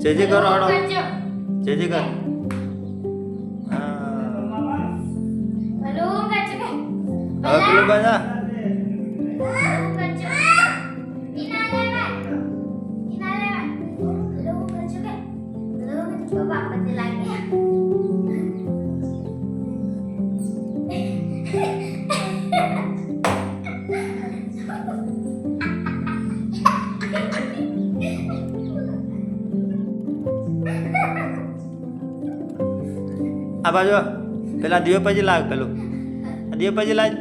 જય જય કરો હાડો. જય જય કર હા. પેલું બધા આ બાજુ આ. પેલા દીવે પછી લાગ પેલું આ દીવે પછી લાગ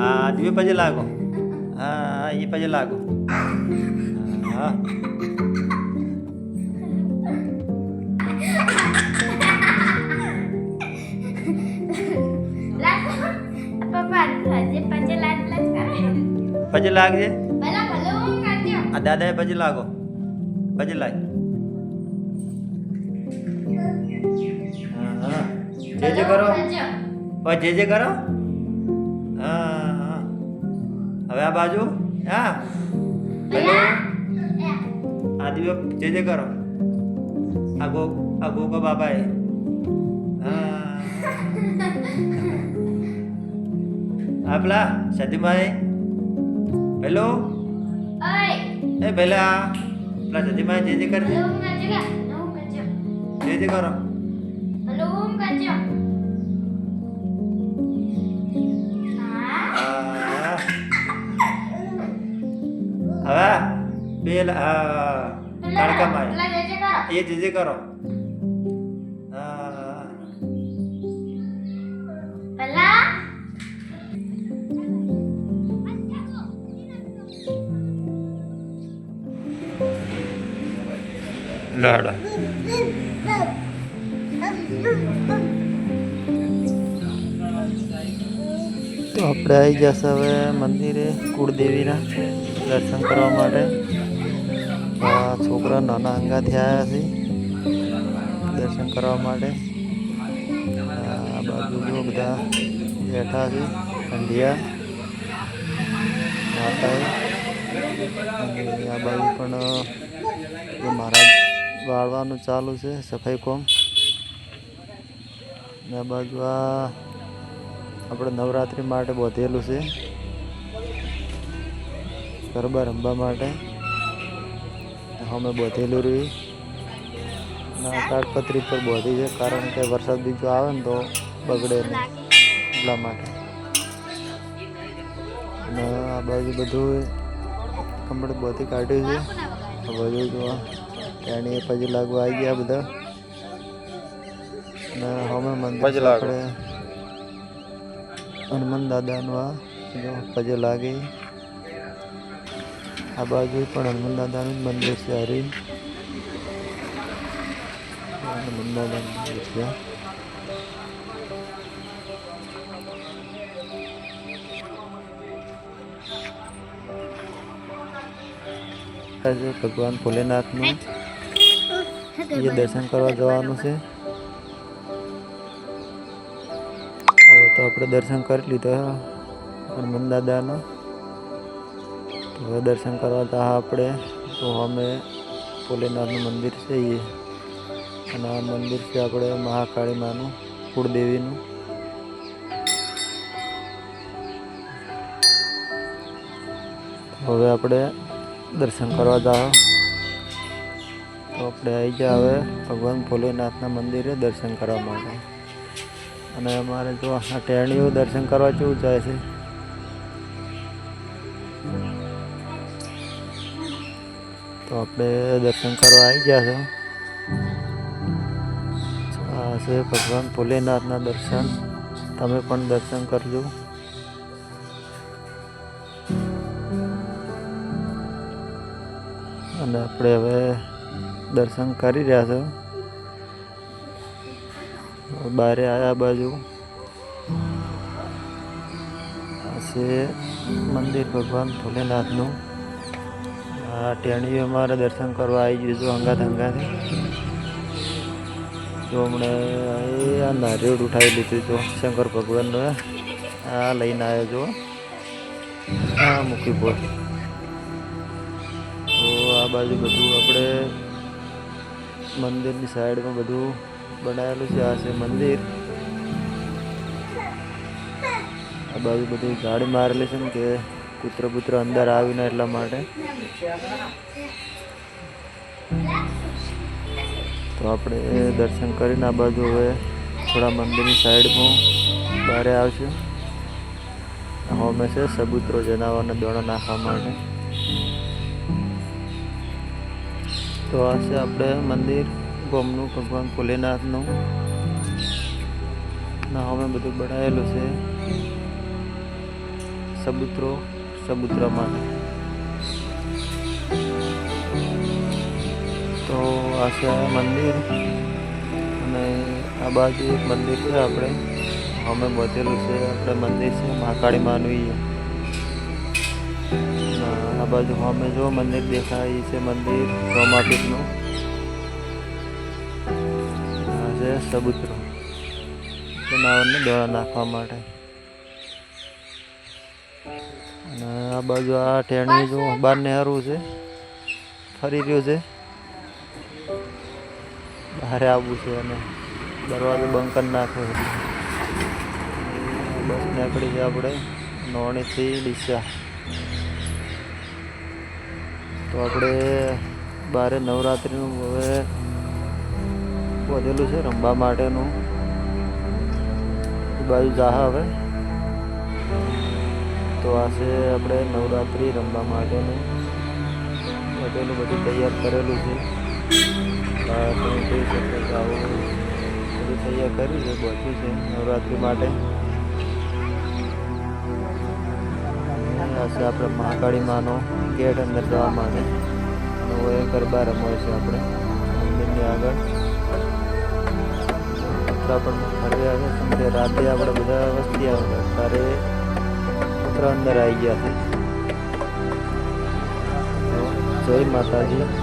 હા દીવે પછી લાગો હા એ પછી લાગો હા લાગ. પપ્પા હજી પછી લાગ લાગ કરે. પછી લાગજે પહેલા હલો કરજો. આ દાદાએ પછી લાગો પછી લાગ જે જે કરો. હલો જે જે કરો. હા હવે આ બાજુ. હા. આ દિવસ જે જે કરો. આ ગો આ ગોગો બાબાએ. હા. આપલા પેલા સતીભાઈ હેલો. એ પેલા પેલા સતીભાઈ જે જે કરજો. જે જે કરો. પેલા હા તડકામાં. એ જે જે કરો. હા પેલા? લાડા. તો આપણે આવી જશે હવે મંદિરે કુળદેવીના દર્શન કરવા માટે. આ છોકરા નાના અંગાથી આવ્યા છે દર્શન કરવા માટે. આ બાજુ બધા બેઠા છે ઠંડિયા માતાએ. આ બાજુ પણ મહારાજ વાળવાનું ચાલુ છે, સફાઈ કોમ. આ બાજુ આ આપણે નવરાત્રિ માટે બોધેલું છે. ગરબા રમવા માટે. અમે બોધેલું રહ્યું. ના તાડપત્રી પર બોધી છે કારણ કે વરસાદ બીજો આવે ને તો બગડે નહીં. એટલા માટે. અને આ બાજુ બધું કમ્પ્લીટ બધી કાઢ્યું છે. આ બાજુ જો તેણી પછી લાગવા આવી ગયા બધા. અને અમે મંદિર આપણે હનુમાન દાદાનું આ જો પજે લાગે. આ બાજુ પણ હનુમાન દાદાનું મંદિર છે હરી હનુમાન દાદાનું મંદિર છે. ભગવાન ભોલેનાથનું એ દર્શન કરવા જવાનું છે. હવે તો આપણે દર્શન કરી લીધા હનુમાન દાદાના. તો દર્શન કરવા તા આપણે. તો અમે ભોલેનાથનું મંદિર છે એ અને આ મંદિર છે આપણે મહાકાળી માનું કુળદેવીનું. હવે આપણે દર્શન કરવા જાઓ તો આપણે આવી ગયા હવે ભગવાન ભોલેનાથના મંદિરે દર્શન કરવા માટે. અને અમારે જો આ ટેણીઓ દર્શન કરવા કેવું જાય છે. તો આપણે દર્શન કરવા આવી ગયા છે. આ છે ભગવાન ભોલેનાથના દર્શન. તમે પણ દર્શન કરજો. અને આપણે હવે દર્શન કરી રહ્યા છો. બારે આવ્યા બાજુ. આ છે મંદિર ભગવાન ભોલેનાથનું. આ ટેણીઓ અમારે દર્શન કરવા આવી છું હંગાત હંગાતે જો હમણે આ નારિયેળ ઉઠાવી લીધું જો શંકર ભગવાનનું આ લઈને આવ્યો જો આ મૂકી બોલ તો આ બાજુ બધું આપણે મંદિરની સાઈડમાં બધું બનાવેલું છે, આ છે મંદિર. આ બાજુ બધી ગાડી મારેલી છે ને કે કૂતરો બૂતરો અંદર આવીને એટલા માટે. તો આપણે દર્શન કરીને આ બાજુ હવે થોડા મંદિરની સાઈડમાં બહારે આવશું. હોમે છે, સબૂતરો જનાવરને દોણો નાખવા માટે. તો આ છે આપણે મંદિર, ગોમનું, ભગવાન ભોલેનાથનું. ના હવે બધું બનાવેલું છે. સબૂતરો. સબૂતરા માટે તો આ છે મંદિર. અને આ બાજુ એક મંદિર છે આપણે. અમે બધેલું છે, આપણે મંદિર છે, મહાકાળી માનવીએ આ બાજુ અમે જો મંદિર દેખાય છે મંદિર રોમાપીરનું આ છે સબૂતરો જનાવરને દોડા નાખવા માટે. અને આ બાજુ આ ટેણી જો બાર નેહરું છે. ફરી રહ્યું છે. બહાર આવવું છે અને દરવાજો બંધ કરી નાખ્યો બસ નીકળી છે આપણે નોણીથી ડીસા. તો આપણે બારે નવરાત્રિનું હવે વધેલું છે રમવા માટેનું. બાજુ જાહા હવે. તો આ છે આપણે નવરાત્રિ રમવા માટેનું. વધેલું બધું તૈયાર કરેલું છે. આ તમે જોઈ શકો છો આવું બધું તૈયાર કર્યું છે બધું છે નવરાત્રિ માટે. અને આ છે આપણે મહાકાળી માનો ગેટ અંદર જવા માટે. અને હવે ગરબા રમવા છે આપણે. મંદિરની આગળ. ઉત્તરાખંડમાં ફરી આવે કેમ કે રાતે આપણે બધા વસ્તી આવે. ત્યારે ઉત્તરા અંદર આવી ગયા છે. જય માતાજી.